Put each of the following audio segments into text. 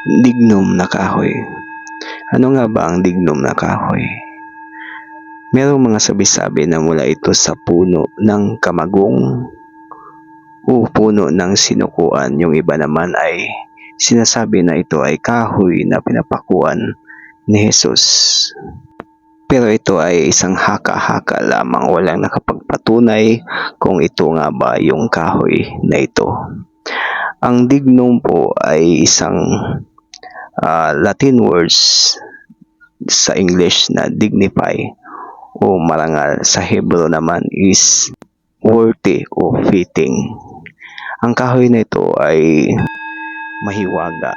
Dignum na kahoy. Ano nga ba ang dignum na kahoy? Merong mga sabi-sabi na mula ito sa puno ng kamagong o puno ng sinukuan. Yung iba naman ay sinasabi na ito ay kahoy na pinapakuan ni Jesus. Pero ito ay isang haka-haka lamang walang nakapagpatunay kung ito nga ba yung kahoy na ito. Ang dignum po ay isang ah, Latin words sa English na dignify o marangal sa Hebrew naman is worthy o fitting. Ang kahoy na ito ay mahiwaga.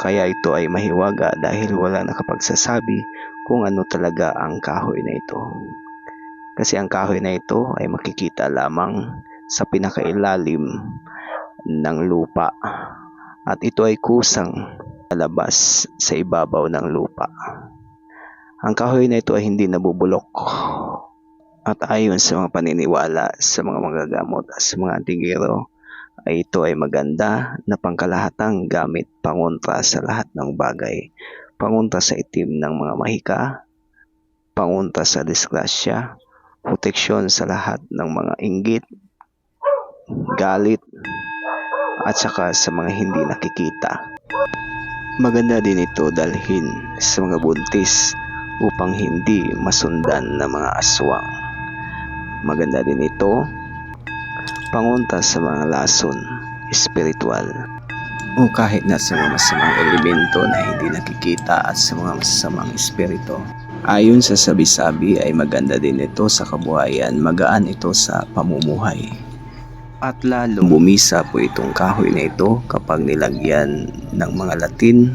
Kaya ito ay mahiwaga dahil wala nakapagsasabi kung ano talaga ang kahoy na ito. Kasi ang kahoy na ito ay makikita lamang sa pinakailalim ng lupa at ito ay kusang lalabas sa ibabaw ng lupa. Ang kahoy na ito ay hindi nabubulok at ayon sa mga paniniwala sa mga magagamot at sa mga antigero ay ito ay maganda na pangkalahatang gamit pangontra sa lahat ng bagay pangunta sa itim ng mga mahika, pangunta sa disgrasya, proteksyon sa lahat ng mga inggit, galit, at saka sa mga hindi nakikita. Maganda din ito dalhin sa mga buntis upang hindi masundan ng mga aswang. Maganda din ito pangunta sa mga lason, espiritual, o kahit na sa mga masamang elemento na hindi nakikita at sa mga masasamang espiritu. Ayon sa sabi-sabi ay maganda din ito sa kabuhayan, magaan ito sa pamumuhay. At lalo bumisa po itong kahoy na ito kapag nilagyan ng mga Latin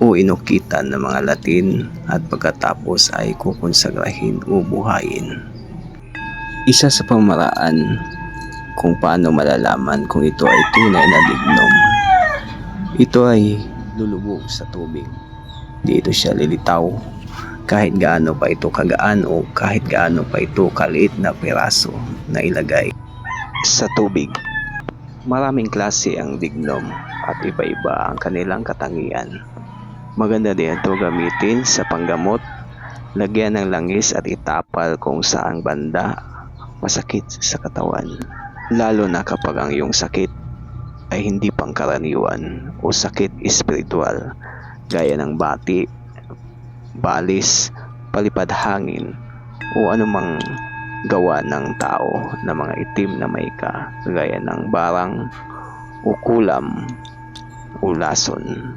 o inukitan ng mga Latin at pagkatapos ay kukonsagrahin o buhayin. Isa sa pamaraan kung paano malalaman kung ito ay tunay na dignum ito ay lulubog sa tubig. Dito siya lilitaw kahit gaano pa ito kagaan o kahit gaano pa ito kaliit na piraso na ilagay sa tubig. Maraming klase ang dignum at iba-iba ang kanilang katangian. Maganda din ito gamitin sa panggamot, lagyan ng langis at itapal kung saang banda masakit sa katawan. Lalo na kapag ang iyong sakit ay hindi pangkaraniwan o sakit espiritual gaya ng bati, balis, palipad hangin o anumang gawa ng tao na mga itim na maika gaya ng barang o kulam o lason.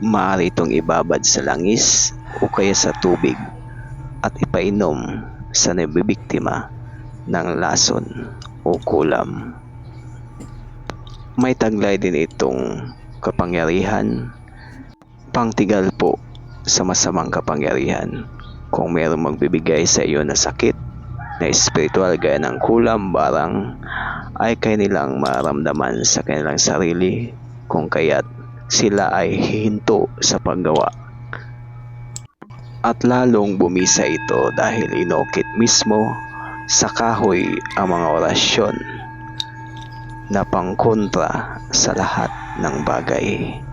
Maaari itong ibabad sa langis o kaya sa tubig at ipainom sa nabibiktima ng lason o kulam. May taglay din itong kapangyarihan, pangtigal po sa masamang kapangyarihan. Kung mayroong magbibigay sa iyo na sakit na espiritual gaya ng kulam, barang, ay kanilang maramdaman sa kanilang sarili kung kaya't sila ay hihinto sa paggawa. At lalong bumisa ito dahil inokit mismo sa kahoy ang mga orasyon na pangkontra sa lahat ng bagay.